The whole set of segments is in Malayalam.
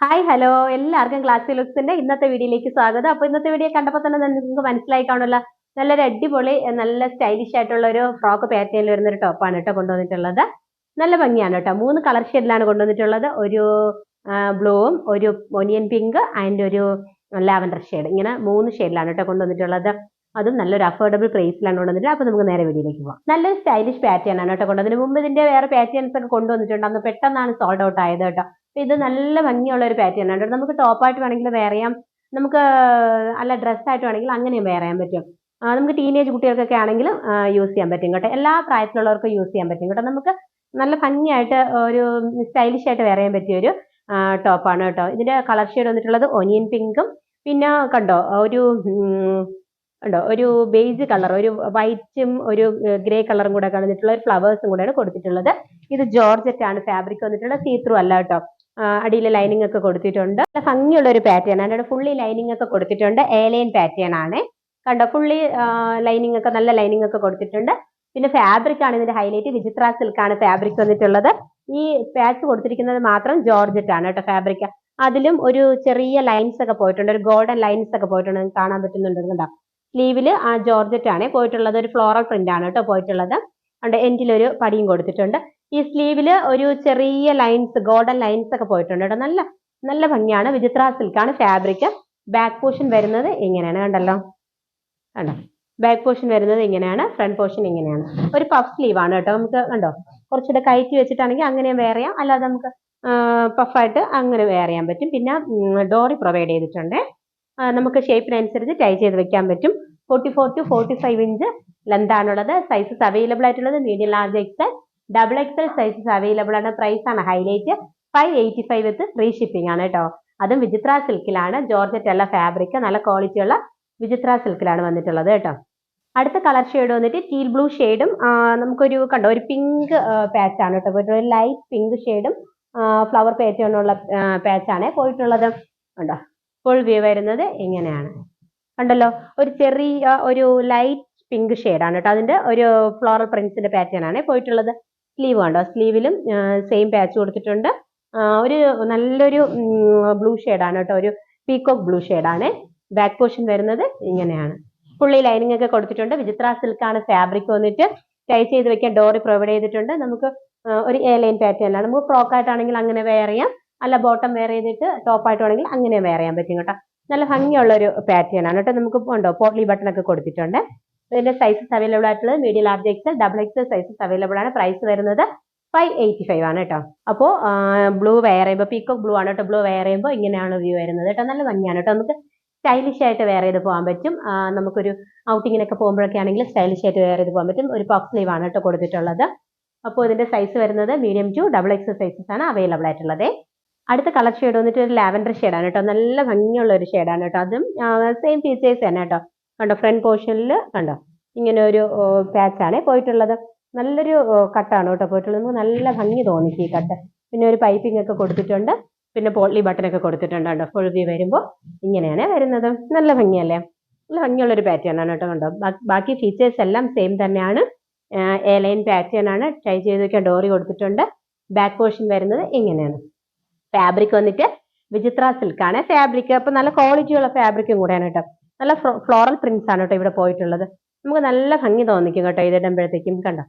ഹായ് ഹലോ എല്ലാവർക്കും ക്ലാസ് ലുക്സിന്റെ ഇന്നത്തെ വീഡിയോയിലേക്ക് സ്വാഗതം. അപ്പൊ ഇന്നത്തെ വീഡിയോ കണ്ടപ്പോൾ തന്നെ നിങ്ങൾക്ക് മനസ്സിലായി കാണുമല്ലോ. നല്ലൊരു അടിപൊളി നല്ല സ്റ്റൈലിഷ് ആയിട്ടുള്ള ഒരു ഫ്രോക്ക് പാറ്റേണിൽ വരുന്ന ഒരു ടോപ്പാണ് കേട്ടോ കൊണ്ടുവന്നിട്ടുള്ളത്. നല്ല ഭംഗിയാണ് കേട്ടോ മൂന്ന് കളർ ഷെയ്ഡിലാണ് കൊണ്ടുവന്നിട്ടുള്ളത്. ഒരു ബ്ലൂവും ഒരു ഒനിയൻ പിങ്ക് ആൻഡ് ഒരു ലാവൻഡർ ഷെയ്ഡ് ഇങ്ങനെ മൂന്ന് ഷെയ്ഡിലാണ് കേട്ടോ കൊണ്ടുവന്നിട്ടുള്ളത്. അതും നല്ലൊരു അഫോർഡബിൾ പ്രൈസിലാണ് കൊണ്ടുവന്നിട്ട് അപ്പൊ നമുക്ക് നേരെ വീഡിയോയിലേക്ക് പോകാം നല്ലൊരു സ്റ്റൈലിഷ് പാറ്റേൺ ആണ് കേട്ടോ കൊണ്ടുവന്നതിന് മുമ്പ് ഇതിന്റെ വേറെ പാറ്റേൺസ് ഒക്കെ കൊണ്ടുവന്നിട്ടുണ്ട് അന്ന് പെട്ടെന്നാണ് സോൾഡ് ഔട്ട് ആയത് കേട്ടോ ഇത് നല്ല ഭംഗിയുള്ള ഒരു പാറ്റേൺ ആണ് നമുക്ക് ടോപ്പായിട്ട് വേണമെങ്കിൽ വെയർ ചെയ്യാം. നമുക്ക് അല്ല ഡ്രസ്സായിട്ട് വേണമെങ്കിൽ അങ്ങനെയും വെയർ ചെയ്യാൻ പറ്റും. നമുക്ക് ടീനേജ് കുട്ടികൾക്കൊക്കെ ആണെങ്കിലും യൂസ് ചെയ്യാൻ പറ്റും കേട്ടോ. എല്ലാ പ്രായത്തിലുള്ളവർക്കും യൂസ് ചെയ്യാൻ പറ്റും കേട്ടോ. നമുക്ക് നല്ല ഭംഗിയായിട്ട് ഒരു സ്റ്റൈലിഷ് ആയിട്ട് വെയർ ചെയ്യാൻ പറ്റിയ ഒരു ടോപ്പാണ് കേട്ടോ. ഇതിന്റെ കളർ ഷെയ്ഡ് വന്നിട്ടുള്ളത് ഒനിയൻ പിങ്കും പിന്നെ കണ്ടോ ഒരു ഉണ്ടോ ഒരു ബേജ് കളർ ഒരു വൈറ്റും ഒരു ഗ്രേ കളറും കൂടെ കളഞ്ഞിട്ടുള്ള ഒരു ഫ്ലവേഴ്സും കൂടെയാണ് കൊടുത്തിട്ടുള്ളത്. ഇത് ജോർജറ്റ് ആണ് ഫാബ്രിക് വന്നിട്ടുള്ള സീത്രൂ അല്ല കേട്ടോ. അടിയിൽ ലൈനിങ് ഒക്കെ കൊടുത്തിട്ടുണ്ട്. നല്ല ഭംഗിയുള്ള ഒരു പാറ്റേൺ ആണ് ഫുള്ളി ലൈനിങ് ഒക്കെ കൊടുത്തിട്ടുണ്ട്. ഏലൈൻ പാറ്റേൺ ആണ്. കണ്ടോ? ഫുള്ളി ലൈനിങ് ഒക്കെ നല്ല ലൈനിങ് ഒക്കെ കൊടുത്തിട്ടുണ്ട്. പിന്നെ ഫാബ്രിക് ആണ് ഇതിന്റെ ഹൈലൈറ്റ് വിചിത്ര സിൽക്ക് ആണ് ഫാബ്രിക് വന്നിട്ടുള്ളത്. ഈ പാച്ച് കൊടുത്തിരിക്കുന്നത് മാത്രം ജോർജറ്റ് ആണ് കേട്ടോ ഫാബ്രിക് അതിലും ഒരു ചെറിയ ലൈൻസ് ഒക്കെ പോയിട്ടുണ്ട്. ഒരു ഗോൾഡൻ ലൈൻസ് ഒക്കെ പോയിട്ടുണ്ട്. കാണാൻ പറ്റുന്നുണ്ട്. കണ്ടോ? സ്ലീവിൽ ആ ജോർജറ്റ് ആണ് പോയിട്ടുള്ളത്. ഒരു ഫ്ലോറൽ പ്രിന്റ് ആണ് കേട്ടോ പോയിട്ടുള്ളത്. ഉണ്ട് എൻഡിലൊരു പടിയും കൊടുത്തിട്ടുണ്ട്. ഈ സ്ലീവിൽ ഒരു ചെറിയ ലൈൻസ് ഗോൾഡൻ ലൈൻസ് ഒക്കെ പോയിട്ടുണ്ട് കേട്ടോ. നല്ല നല്ല ഭംഗിയാണ്. വിചിത്ര സിൽക്കാണ് ഫാബ്രിക് ബാക്ക് പോർഷൻ വരുന്നത് ഇങ്ങനെയാണ് കണ്ടല്ലോ. കണ്ടോ? ബാക്ക് പോർഷൻ വരുന്നത് ഇങ്ങനെയാണ് ഫ്രണ്ട് പോർഷൻ ഇങ്ങനെയാണ്. ഒരു പഫ് സ്ലീവ് ആണ് കേട്ടോ. നമുക്ക് കണ്ടോ? കുറച്ചുകൂടെ കയറ്റി വെച്ചിട്ടാണെങ്കിൽ അങ്ങനെ വെയർ ചെയ്യാം. അല്ലാതെ നമുക്ക് പഫായിട്ട് അങ്ങനെ വെയർ ചെയ്യാൻ പറ്റും. പിന്നെ ഡോറി പ്രൊവൈഡ് ചെയ്തിട്ടുണ്ട്. നമുക്ക് ഷേപ്പിനനുസരിച്ച് ടൈ ചെയ്ത് വെക്കാൻ പറ്റും. Forty four to forty five inch ലെന്താണുള്ളത് sizes available ആയിട്ടുള്ളത്. Medium large XL double XL sizes available ആണ്. പ്രൈസ് ആണ് highlight five eighty five with free shipping ആണ് കേട്ടോ അതും വിചിത്ര സിൽക്കിലാണ് ജോർജറ്റ് അല്ല ഫാബ്രിക് നല്ല ക്വാളിറ്റി ഉള്ള വിചിത്ര സിൽക്കിലാണ് വന്നിട്ടുള്ളത് കേട്ടോ അടുത്ത കളർ ഷെയ്ഡ് വന്നിട്ട് ടീൽ ബ്ലൂ ഷെയ്ഡും നമുക്കൊരു കണ്ടോ ഒരു പിങ്ക് പാച്ച് ആണ് കേട്ടോ ഒരു ലൈറ്റ് പിങ്ക് ഷെയ്ഡും ഫ്ലവർ പാറ്റേണുള്ള പാച്ച് ആണ് പോയിട്ടുള്ളത്. കണ്ടോ? ഫുൾ വ്യൂ വരുന്നത് എങ്ങനെയാണ് കണ്ടല്ലോ? ഒരു ചെറിയ ഒരു ലൈറ്റ് പിങ്ക് ആണ് കേട്ടോ അതിന്റെ ഒരു ഫ്ലോറൽ പ്രിന്റ്സിന്റെ പാറ്റേൺ ആണ് പോയിട്ടുള്ളത്. സ്ലീവ് കണ്ടോ സ്ലീവിലും സെയിം പാച്ച് കൊടുത്തിട്ടുണ്ട്. ഒരു നല്ലൊരു ബ്ലൂ ഷെയ്ഡാണ് കേട്ടോ. ഒരു പീകോക്ക് ബ്ലൂ ഷെയ്ഡാണ് ബാക്ക് പോർഷൻ വരുന്നത് ഇങ്ങനെയാണ്. ഫുള്ളി ലൈനിങ് ഒക്കെ കൊടുത്തിട്ടുണ്ട്. വിചിത്ര സിൽക്കാണ് ഫാബ്രിക് വന്നിട്ട് ടൈ ചെയ്ത് വെക്കാൻ ഡോറി പ്രൊവൈഡ് ചെയ്തിട്ടുണ്ട്. നമുക്ക് ഒരു എ ലൈൻ പാറ്റേൺ ആണ് നമുക്ക് ഫ്രോക്ക് ആയിട്ടാണെങ്കിൽ അങ്ങനെ വെയർ ചെയ്യാം. അല്ല ബോട്ടം വെയർ ചെയ്തിട്ട് ടോപ്പ് ആയിട്ടാണെങ്കിൽ അങ്ങനെ വെയർ ചെയ്യാൻ പറ്റും കേട്ടോ. നല്ല ഭംഗിയുള്ള ഒരു പാറ്റേൺ ആണ് കേട്ടോ. നമുക്ക് ഉണ്ടോ? പോട്ട്ലി ബട്ടൺ ഒക്കെ കൊടുത്തിട്ടുണ്ട്. ഇതിന്റെ സൈസസ് അവൈലബിൾ ആയിട്ടുള്ളത് medium large XL double XL sizes available ആണ്. പ്രൈസ് വരുന്നത് ഫൈവ് എയ്റ്റി ഫൈവ് ആണ് കേട്ടോ അപ്പോൾ ബ്ലൂ വെയർ ചെയ്യുമ്പോൾ പീക്കോക്ക് ബ്ലൂ ആണ് കേട്ടോ ബ്ലൂ വെയർ ചെയ്യുമ്പോൾ ഇങ്ങനെയാണ് വ്യൂ വരുന്നത് കേട്ടോ നല്ല ഭംഗിയാണ് കേട്ടോ നമുക്ക് സ്റ്റൈലിഷ് ആയിട്ട് വെയർ ചെയ്ത് പോകാൻ പറ്റും. നമുക്കൊരു ഔട്ടിങ്ങിനൊക്കെ പോകുമ്പോഴൊക്കെ ആണെങ്കിൽ സ്റ്റൈലിഷ് ആയിട്ട് വെയർ ചെയ്ത് പോകാൻ പറ്റും. ഒരു പഫ് സ്ലീവ് ആണ് കേട്ടോ കൊടുത്തിട്ടുള്ളത്. അപ്പോൾ ഇതിന്റെ സൈസ് വരുന്നത് medium to double X sizes ആണ് അവൈലബിൾ ആയിട്ടുള്ളത്. അടുത്ത കളർ ഷെയ്ഡ് വന്നിട്ട് ഒരു ലാവൻഡർ ആണ് കേട്ടോ നല്ല ഭംഗിയുള്ള ഒരു ആണ് കേട്ടോ അതും സെയിം ഫീച്ചേഴ്സ് തന്നെ കേട്ടോ കണ്ടോ ഫ്രണ്ട് പോർഷനിൽ കണ്ടോ? ഇങ്ങനെ ഒരു പാച്ച് ആണ് പോയിട്ടുള്ളത്. നല്ലൊരു കട്ടാണ് കേട്ടോ പോയിട്ടുള്ളത്. നമുക്ക് നല്ല ഭംഗി തോന്നിക്കും ഈ കട്ട്. പിന്നെ ഒരു പൈപ്പിംഗ് ഒക്കെ കൊടുത്തിട്ടുണ്ട്. പിന്നെ പോളി ബട്ടൺ ഒക്കെ കൊടുത്തിട്ടുണ്ട് കേട്ടോ ഫുൾ വ്യൂ വരുമ്പോൾ ഇങ്ങനെയാണ് വരുന്നത്. നല്ല ഭംഗിയല്ലേ? നല്ല ഭംഗിയുള്ളൊരു പാറ്റേൺ ആണ് കേട്ടോ കണ്ടോ? ബാക്കി ഫീച്ചേഴ്സ് എല്ലാം സെയിം തന്നെയാണ്. എ ലൈൻ പാറ്റേൺ ആണ്. ട്രൈ ചെയ്ത് വെക്കാൻ ഡോറി കൊടുത്തിട്ടുണ്ട്. ബാക്ക് പോർഷൻ വരുന്നത് ഇങ്ങനെയാണ്. ഫാബ്രിക് വന്നിട്ട് വിചിത്ര സിൽക്കാണ് ഫാബ്രിക് അപ്പൊ നല്ല ക്വാളിറ്റിയുള്ള ഫാബ്രിക്കും കൂടെയാണ് കേട്ടോ. നല്ല ഫ്ലോറൽ പ്രിന്റ്സ് ആണ് കേട്ടോ ഇവിടെ പോയിട്ടുള്ളത്. നമുക്ക് നല്ല ഭംഗി തോന്നിക്കും കേട്ടോ ഇത് ഇടുമ്പോഴത്തേക്കും കണ്ടോ?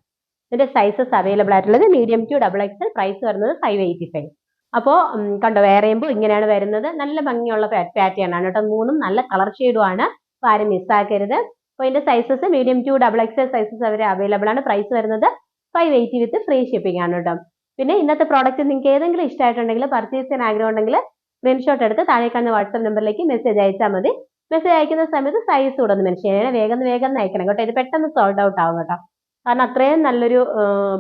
ഇതിന്റെ സൈസസ് അവൈലബിൾ ആയിട്ടുള്ളത് medium to double XL price വരുന്നത് ഫൈവ് എയ്റ്റി ഫൈവ് അപ്പോൾ കണ്ടോ വേറെ ചെയ്യുമ്പോൾ ഇങ്ങനെയാണ് വരുന്നത്. നല്ല ഭംഗിയുള്ള പാറ്റേൺ ആണ് കേട്ടോ. മൂന്നും നല്ല കളർ ഷെയ്ഡും ആണ്. അപ്പോൾ ആരും മിസ്സാക്കരുത് അപ്പോൾ ഇതിന്റെ sizes medium to double XL sizes our available ആണ്. പ്രൈസ് വരുന്നത് five eighty with free shipping ആണ് കേട്ടോ. പിന്നെ ഇന്നത്തെ പ്രോഡക്റ്റ് നിങ്ങൾക്ക് ഏതെങ്കിലും ഇഷ്ടമായിട്ടുണ്ടെങ്കിൽ പർച്ചേസ് ചെയ്യാൻ ആഗ്രഹം ഉണ്ടെങ്കിൽ സ്ക്രീൻഷോട്ട് എടുത്ത് താഴെ കാണുന്ന വാട്സ്ആപ്പ് നമ്പറിലേക്ക് മെസ്സേജ് അയച്ചാൽ മതി. മെസ്സേജ് അയക്കുന്ന സമയത്ത് സൈസ് കൂടെ ഒന്ന് മെൻഷൻ ചെയ്യണം വേഗം വേഗം അയക്കണം കേട്ടോ. ഇത് പെട്ടെന്ന് സോൾഡ് ഔട്ട് ആവും കേട്ടോ. കാരണം അത്രയും നല്ലൊരു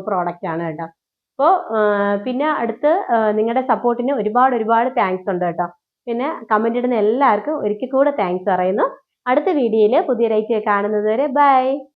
പ്രോഡക്റ്റ് ആണ് കേട്ടോ. അപ്പോൾ പിന്നെ അടുത്ത് നിങ്ങളുടെ സപ്പോർട്ടിന് ഒരുപാട് ഒരുപാട് താങ്ക്സ് ഉണ്ട് കേട്ടോ. പിന്നെ കമന്റ് ഇടുന്ന എല്ലാവർക്കും ഒരിക്കൽ കൂടെ താങ്ക്സ് പറയുന്നു. അടുത്ത വീഡിയോയിൽ പുതിയ റേറ്റ് കാണുന്നത് വരെ ബൈ